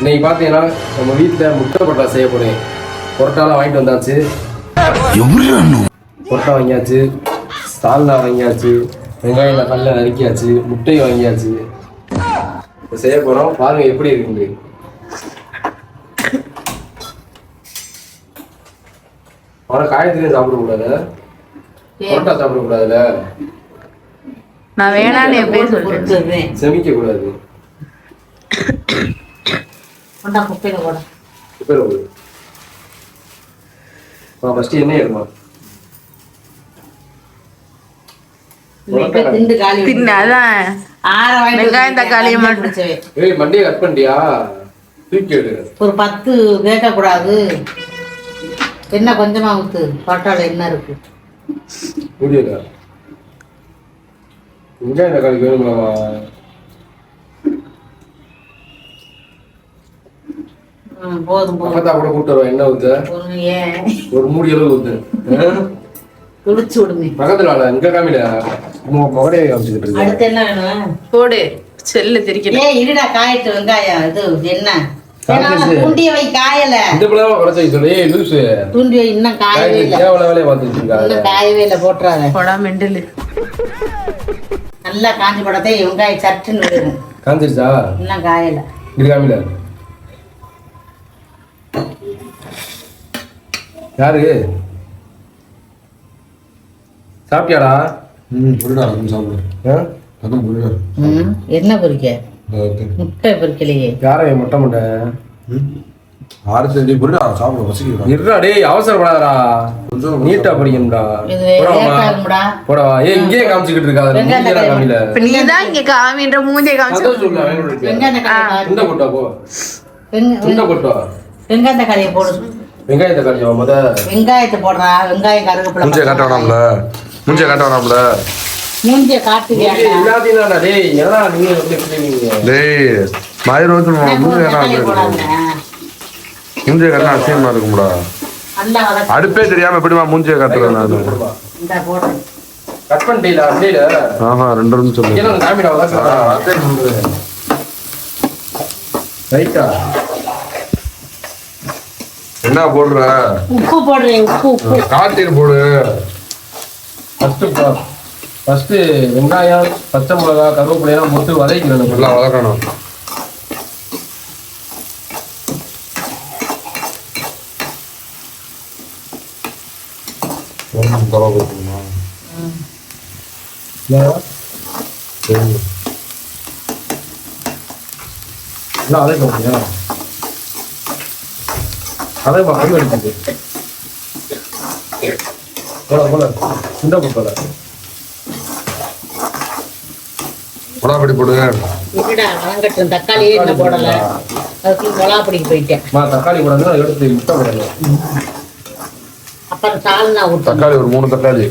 இன்னைக்கு பார்த்தீங்கன்னா நம்ம வீட்டில் முட்டை பரோட்டா செய்ய போகிறேன் பரோட்டாலாம் வாங்கிட்டு வந்தாச்சு. பரோட்டா வாங்கியாச்சு. சால்னா வாங்கியாச்சு. வெங்காயம் தக்காளிலாம் நறுக்கியாச்சு. முட்டை வாங்கியாச்சு. இப்ப செய்ய போகிறோம் பாருங்க எப்படி இருக்குது அவனை காயத்திலையும் சாப்பிடக்கூடாது. பரோட்டா சாப்பிடக்கூடாதுல்ல. நான் வேணான்னு எப்பயே சொல்லிட்டேன் கொடுத்துருவேன் செமிக்க கூடாது கொண்டா குப்பையில போட இப்போ போகுது ஃபஸ்ட்டு என்ன எடுமா இன்னைக்கு திண்டு காலி தின்ன அதான் ஆற வாங்கிட்டு வெங்காயம், தக்காளியை வந்து மட்டும். ஏய் மண்டியை கட் பண்ணிட்டியா? தூக்கி எடு. ஒரு பத்து கேட்க கூடாது என்ன கொஞ்சமா ஊத்து. பரோட்டால என்ன இருக்கு. முடியல. போதும் அப்பத்தா கூட வருவா. என்ன ஊத்து? ஒரு மூடி அளவு ஊத்து? குளிச்சு விடுமே. பக்கத்துல வாழ இங்க காமில. முகடையை காமிச்சுக்கிட்டு இருக்கு? அடுத்து என்ன வேணும்? போடு. செல்லு திரிக்கணும். ஏய் இருடா காயிட்டு வெங்காயம். இது என்ன? இன்னும் காயவே இல்ல. போட்டுறாத. நல்லா காஞ்சி படத்தை வெங்காயம் சட்டுன்னு காஞ்சிருச்சா? இன்னும் காயல இது காமில யாரு? சாப்பிட்டியாடா? ம் அதுவும் சாப்பிடு? அதுவும் ம், என்ன பொரிக்க முட்டை பொரிக்கலையே யாரை மொட்டை மொட்டை? ஆறு சாப்பிடு வசிக்கிறா இருடா டேய் அவசரப்படாதடா. கொஞ்சம் நீட்டா படிக்கணும்டா போடவா ஏய் இங்கேயே காமிச்சுக்கிட்டு இருக்காத வெங்காயம் மூஞ்சியெல்லாம் காமில. நீ தான் இங்க காமின்ற மூஞ்சை காமிச்சு. வெங்காயம் போ. வெங்க- துண்டை போட்டா. வெங்காயம் தக்காளியை போடு. வெங்காயம் தக்காளி முத. வெங்காயத்தை போடுறா வெங்காயம் கருவேப்பிலை மூஞ்சிய காட்ட வேணாம்ல மூஞ்சிய காட்ட வேணாம்ல மூஞ்சிய எல்லாத்தையும் டேய் என்னடா நீங்க டேய் மயிர் வந்து மூஞ்சிய காட்ட மூஞ்சிய காட்டினா அசிங்கமா இருக்கும்டா. அடுப்பே தெரியாம எப்படிமா மூஞ்சிய காட்டுறேன் நான்? கட் பண்ணிட்டீங்களா அப்படியே? ஆஹா ரெண்டு நிமிஷம். ரைட்டா? என்ன போடுற? உப்பு போடுறேன் உப்பு உப்பு. போடு. ஃபர்ஸ்ட் ஃபர்ஸ்ட் வெங்காயம் பச்சை மிளகா கருவேப்பிலையெல்லாம் போட்டு வதக்கிடணும். நல்லா வளர்க்கணும் எல்லாம் அதே அதே எடுக்குது போல போல இந்த போல உடாப்படி போடு இருடா வதங்கட்டும் தக்காளியே என்ன போடல. அதுக்கு மிளகாப்பொடிக்கு போயிட்டேன். தக்காளி போடணும் எடுத்து முட்டை போடணும். அப்புறம் சால்னா ஊற்றணும் தக்காளி ஒரு மூணு தக்காளி.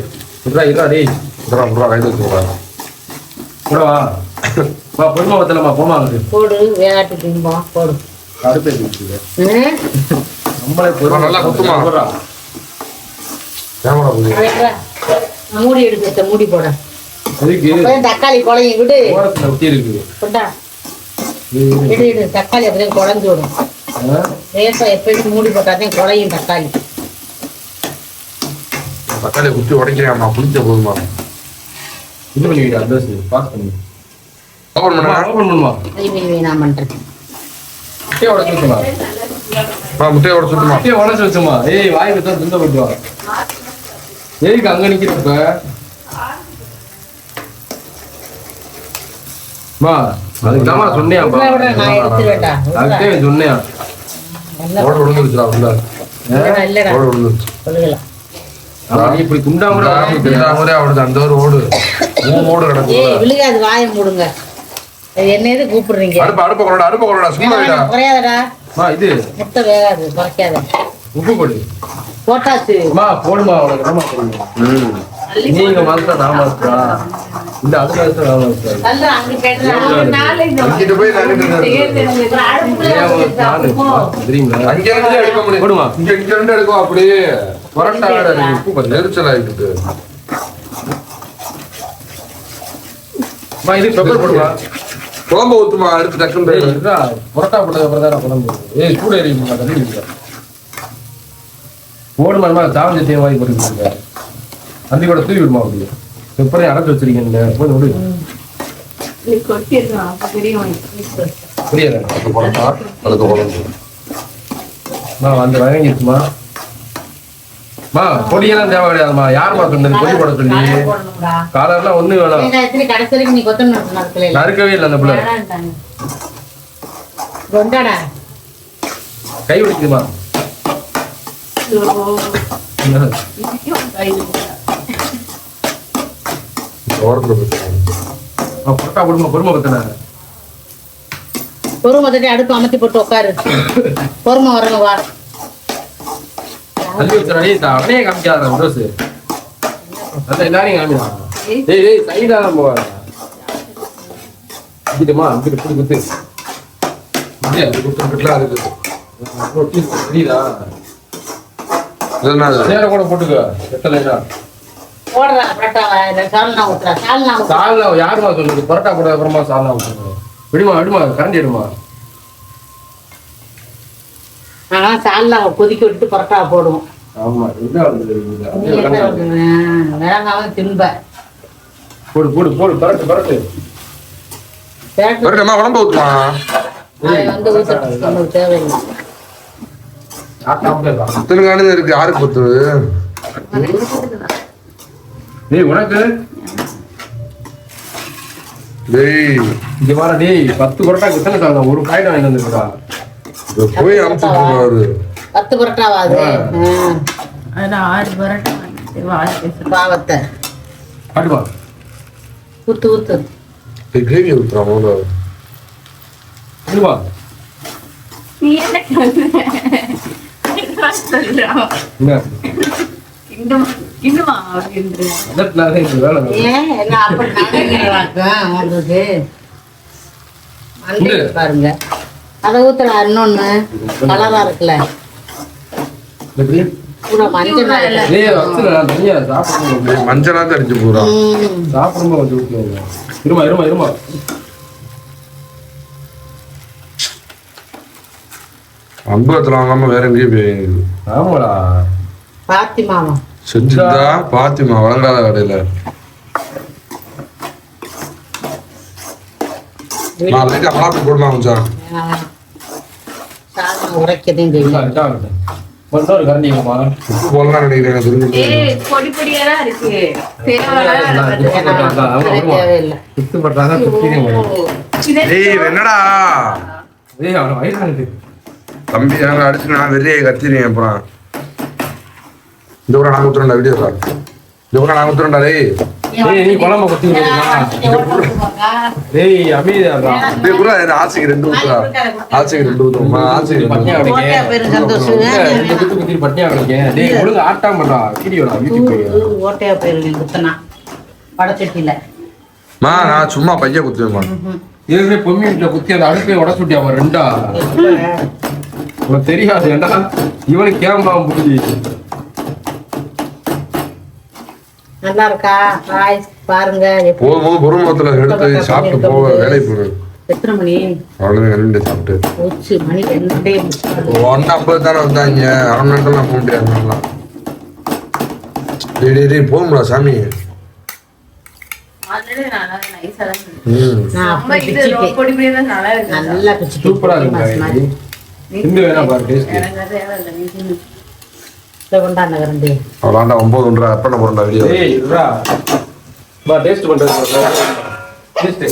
இருடா இருடா டேய். புறா புறா கைது வச்சுக்கிறேன் கூட வா வா பொறுமா பத்தலமா போமா போடு. வேகாட்டி திம்போம் போடு ம்? நம்மளே நல்லா குத்துமா. நான் மூடி எடுத்து மூடி போட. தக்காளி குழையும் விடு. இடு இடு தக்காளி அப்படியே குழஞ்சு விடும். ஆ? லேசா எப்பயும் மூடி போட்டாதான் குழையும் தக்காளி. தக்காளி குத்தி உடைக்கிறேன் புளிச்ச போதுமா? இது பண்ணி வைடா அட்ரஸ் பாஸ் பண்ணி. ஓப்பன் பண்ணா ஓபன் பண்ணுமா திரும்பி நான் பண்றேன். முட்டையை உடச்சு வச்சுமா முட்டையை உடச்சு வச்சுமா ஏய் வாய் வச்சா துண்ட போட்டு வா எதுக்கு அங்க நிக்கிற இப்ப. மா அதுக்கு தான் சொன்னேன் விட விட நான் எடுத்துருவேன்டா அதுக்கே சொன்னேன். ஓட விழுந்துருச்சுடா உள்ள. ஓட விழுந்துருச்சு. இப்படி குண்டா கூட மாதிரி அவனுக்கு அந்த ஒரு ஓடு. ஓடு கிடக்குல்ல ஏய் விழுகாது வாயை மூடுங்க. என்ன எது கூப்பிடுறீங்க? அடுப்பு அடுப்பு கொள்ளடா அடுப்பு கொள்ளடா சும்மா மா இது. முட்டை வேகாது குறைக்காத. உப்பு போடு. போட்டாச்சு. அம்மா போடுமா உனக்கு என்னமா தெரியும் ம். நீங்க மாஸ்டரா நான் மாஸ்டரா இந்த அது மாஸ்டர் நான் அங்கிட்டு போய் தெரியுங்களா அங்க இருந்து எடுக்க முடியும். போடுமா. இங்க இங்க இருந்து எடுக்கும் அப்படியே. புரட்டா உப்பு கொஞ்சம் நெரிச்சல் அம்மா இது பெப்பர் போடுவா குழம்பு ஊத்துமா? எடுத்து டக்குன்னு புரோட்டா போட்டதுக்கு அப்புறம் தான் நான் குழம்பு ஏய் கூட தள்ளி வைங்க. போடு மரமா சாவஞ்சி தேவை வாங்கி போட்டுருக்கீங்க அள்ளி கூட தூவி விடுமா அப்படி எப்படி அடைச்சு வச்சிருக்கீங்க போய் விடு புரியல. அதுக்கு குழம்பு? மா அந்த வழங்கிடுச்சுமா மா பொடியெல்லாம் தேவை கிடையாதுமா யாருமா சொன்னது பொடி போட சொல்லி? காலர்லாம் ஒண்ணு வேணாம். நறுக்கவே இல்லை அந்த பிள்ளை. கை பிடிக்குதுமா புரோட்டா போடுமா பொறுமை பத்தின. பொறுமை தட்டி அடுப்பு அமர்த்தி போட்டு உட்காரு. பொறுமை வரணும் வா. வச்சுறாடி அவனே காமிக்காத ரோஸ். நல்ல எல்லாரையும் காமிடா. டேய் டேய் சைடா நம்ம இதுமா அங்கிட்டு புடி குத்து. இங்க குத்துக்கிட்டுலாம் இருக்குது ரொட்டி தெரியுதா? சேர கூட போட்டுக்க சால்னா யாருமா சொன்னது பரோட்டா போட அப்புறமா சால்னா விடுமா விடுமா கரண்டி எடுமா? நாங்களாம் சால்னாவை கொதிக்க விட்டுட்டு பரோட்டாவை போடுவோம். விளங்காம திம்ப போடு போடு போடு பரட்டு பரட்டு. குழம்பு ஊத்துமா? அதை வந்து ஊத்துறது நமக்கு தேவையில்லை. இருக்கு யாருக்கு ஊத்துறது டேய் உனக்கு? டேய். இங்க வாடா டேய் பத்து பரோட்டா எத்தனை ஒரு பாக்கெட் வாங்கிட்டு வந்துருக்கா போய் அமுச்சு பத்து பரோட்டாவா அது? ஆ. ஆ. அதில் ஆறு பரோட்டா வாங்கிட்டு பாவத்தை காட்டுமா ஊத்து ஊத்து. கிரேவி ஊத்துறா முதல்ல. விடுமா நீ என்ன பாருங்க. அதை ஊத்துறா இன்னொன்னு கலரா இருக்குல்ல. மஞ்சள் தெரிஞ்சு போறா ம். சாப்பிடும்போது கொஞ்சம் இருமா இருமா இருமா. அம்பலத்துல வாங்காம வேற எங்கேயும் போய் ஆமாடா. பாத்திமாவா? செஞ்சுதா? பாத்திமா வழங்காத கடையில. நான் லைட்டா ஹாப்பி போடலாம் கொஞ்சம் சாதம் உரைக்கதையும் செய்யும். இன்னொரு கரண்டி பொடி பொடியா தான் இருக்கு என்னடா. தம்பி அடிச்சு நான் வெளியே கத்தினேன் அப்புறம். இந்த கூட நான் ஊத்துறேன்டா வீடியோ கூட நான் ஊத்துறேன்டா டேய். டேய், நீ குழம்ப கொத்தி விடுறியா? டேய், அமைதியா இருடா. இப்படியே கூட ஆசைக்கு ரெண்டு ஊத்துறா ஆசைக்கு ரெண்டு ஊத்துமா ஆசைக்கு ரெண்டு பட்னியா ஊத்துறா. கிடக்கேன். ஓட்டையா போயிரு சந்தோஷம். இல்ல, ரெண்டு குத்து குத்திட்டு பட்னியா கிடக்கேன். டேய், ஒழுங்கா ஆட்டாம பண்றா. வீடியோடா, யூடியூப் குத்தனா. மா நான் சும்மா பையன் குத்துவேன்மா ஏற்கனவே பொம்மி வீட்டுல குத்தி அந்த அடுப்பை உடச்சு விட்டியா அவன் ரெண்டா. உனக்கு தெரியாது ஏண்டா? இவனுக்கு கேம்பா புடி நல்லா இருக்கா ஹாய் பாருங்க. எப்படி- போதும் போது பொறுமத்துல எடுத்து சாப்பிட்டு போக வேலைக்கு போகணும் எத்தனை மணி? அவ்வளோதான் ரெண்டு சாப்பிட்டு. போச்சு மணி ரெண்டே. ஒன்னு ஐம்பது தானே வந்தாங்க. அரை மணி நேரம்லாம் போக முடியாது சாமி. நல்லா சூப்பரா இருக்கு அவ்வளோண்டா ஒன்பது ஒன்றரை அப்ப என்ன போறா வீடியோ பா டேஸ்ட் இருக்கு? தட்டு.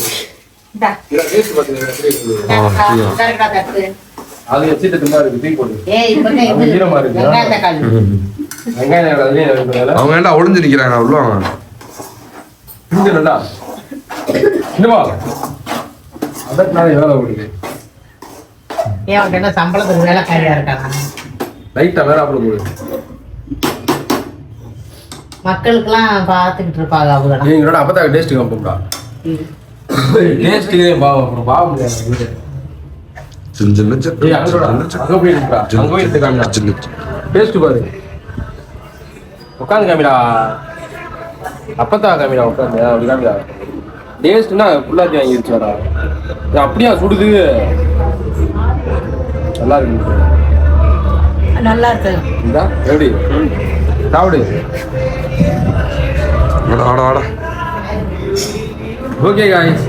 அது வச்சிட்டு இருக்கு தீ போடு. ஈரமா இருக்குதா? வெங்காயம் இருக்கு அவங்க ஏன்டா ஒளிஞ்சு நிக்கிறாங்க உள்ள நல்லா இன்னுமா அதனால வேலை ஓடுது ஏன் அவன்கிட்ட என்ன சம்பளத்துக்கு வேலைக்காரியா இருக்கானா லைட்டா வேற அப்படி போடு. மக்களுக்கெல்லாம் பார்த்துக்கிட்டு இருப்பாங்க அவங்க நீங்களோட அப்பதான் டேஸ்ட் காமிப்போம்டா டேஸ்ட் பாவம் அப்புறம் பாவம் முடியாது சின்ன சின்ன அங்க போய் அங்க போய் இருக்கு காமிடா சின்ன டேஸ்ட் பாரு. உட்காந்து காமிடா அப்பத்தா காமிடா உட்காந்து அப்படி காமிடா டேஸ்ட்னா புள்ளாத்தி வாங்கிருச்சு வரா இது அப்படியா சுடுது? நல்லா இருக்கு. நல்லா இருக்கு. இந்தா எப்படி? சாப்பிடு. ஓகே காய்ஸ்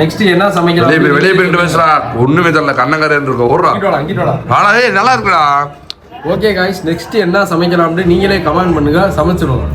நெக்ஸ்ட் என்ன வெளியே சமைக்கலாம் போய் வெளியே போயிட்டு பேசுறா ஒண்ணுமே தெரியல கண்ணங்கரேன்னு இருக்க ஓடுறா. ஆனா ஏய் நல்லா இருக்குடா. ஓகே காய்ஸ் நெக்ஸ்ட் என்ன சமைக்கலாம் அப்படின்னு நீங்களே கமெண்ட் பண்ணுங்க. சமைச்சிருவோம்.